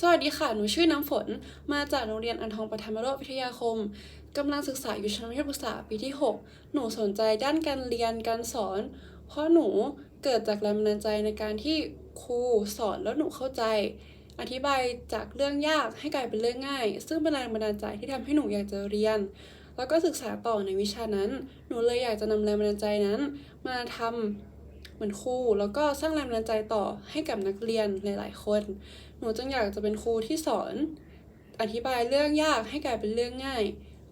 สวัสดีค่ะ หนูชื่อน้ำฝน มาจากโรงเรียนอันทองปฐมโรธวิทยาคม กำลังศึกษาอยู่ชั้นมัธยมศึกษาปีที่ 6 หนูสนใจด้านการเรียนการสอน เพราะหนูเกิดจากแรงบันดาลใจในการที่ครูสอนแล้วหนูเข้าใจ อธิบายจากเรื่องยากให้กลายเป็นเรื่องง่าย ซึ่งเป็นแรงบันดาลใจที่ทำให้หนูอยากจะเรียน แล้วก็ศึกษาต่อในวิชานั้น หนูเลยอยากจะนำแรงบันดาลใจนั้น มาทำ เหมือนครูแล้วก็สร้างแรงบันดาลใจต่อให้กับนักเรียนหลาย ๆ คน หนูจึงอยากจะเป็นครูที่สอนอธิบายเรื่องยากให้กลายเป็นเรื่องง่าย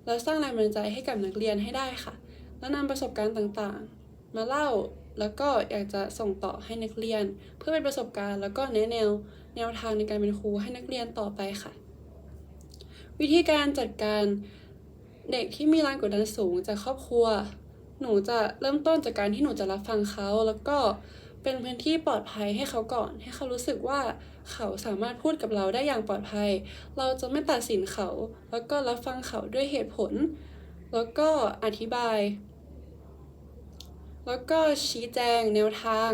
แล้วสร้างแรงบันดาลใจให้กับนักเรียนให้ได้ค่ะ แล้วนำประสบการณ์ต่างๆ มาเล่าแล้วก็อยากจะส่งต่อให้นักเรียน เพื่อเป็นประสบการณ์ แล้วก็แนะแนวแนวทางในการเป็นครูให้นักเรียนต่อไปค่ะ วิธีการจัดการเด็กที่มีแรงกดดันสูงจากครอบครัว หนูจะเริ่มต้นจากการที่หนูจะรับฟังเขาแล้วก็เป็นพื้นที่ปลอดภัยให้เขาก่อน ให้เขารู้สึกว่าเขาสามารถพูดกับเราได้อย่างปลอดภัย เราจะไม่ตัดสินเขา แล้วก็รับฟังเขาด้วยเหตุผล แล้วก็อธิบาย แล้วก็ชี้แจงแนวทาง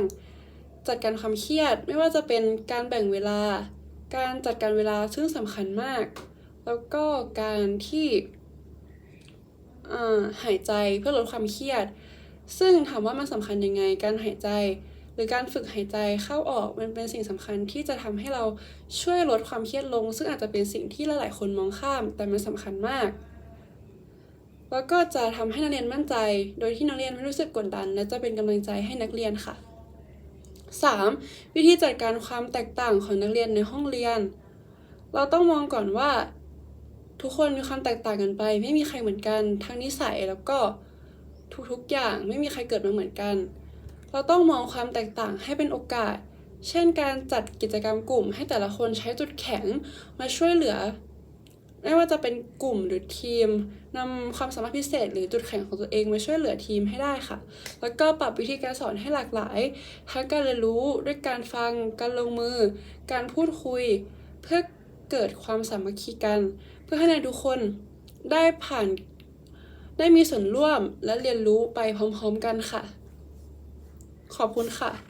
จัดการความเครียดไม่ว่าจะเป็นการแบ่งเวลา การจัดการเวลาซึ่งสำคัญมาก แล้วก็การที่ หายใจเพื่อลดความเครียด ซึ่งถามว่ามันสำคัญยังไง การหายใจ หรือการฝึกหายใจเข้าออกมันเป็นสิ่งสำคัญที่จะทำให้เราช่วยลดความเครียดลง ซึ่งอาจจะเป็นสิ่งที่หลายๆคนมองข้าม แต่มันสำคัญมาก แล้วก็จะทำให้นักเรียนมั่นใจ โดยที่นักเรียนไม่รู้สึกกดดัน และจะเป็นกำลังใจให้นักเรียนค่ะ 3. วิธีจัดการความแตกต่างของนักเรียนในห้องเรียน เราต้องมองก่อนว่า ทุกคนมีความแตกต่างกันไป ไม่มีใครเหมือนกันทั้งนิสัยแล้วก็ทุกๆอย่างไม่มีใครเกิดมาเหมือนกัน เราต้องมองความแตกต่างให้เป็นโอกาส เช่นการจัดกิจกรรมกลุ่ม ให้แต่ละคนใช้จุดแข็งมาช่วยเหลือ ไม่ว่าจะเป็นกลุ่มหรือทีมนำความสามารถพิเศษ หรือจุดแข็งของตัวเองมาช่วยเหลือทีมให้ได้ค่ะ แล้วก็ปรับวิธีการสอนให้หลากหลายทั้งการเรียนรู้ด้วยการฟัง การลงมือ การพูดคุย เพื่อ เกิดความสามัคคีกัน เพื่อให้ในกทุกคนได้ผ่านได้มีส่วนร่วมและเรียนรู้ไปพร้อมๆกันค่ะ ขอบคุณค่ะ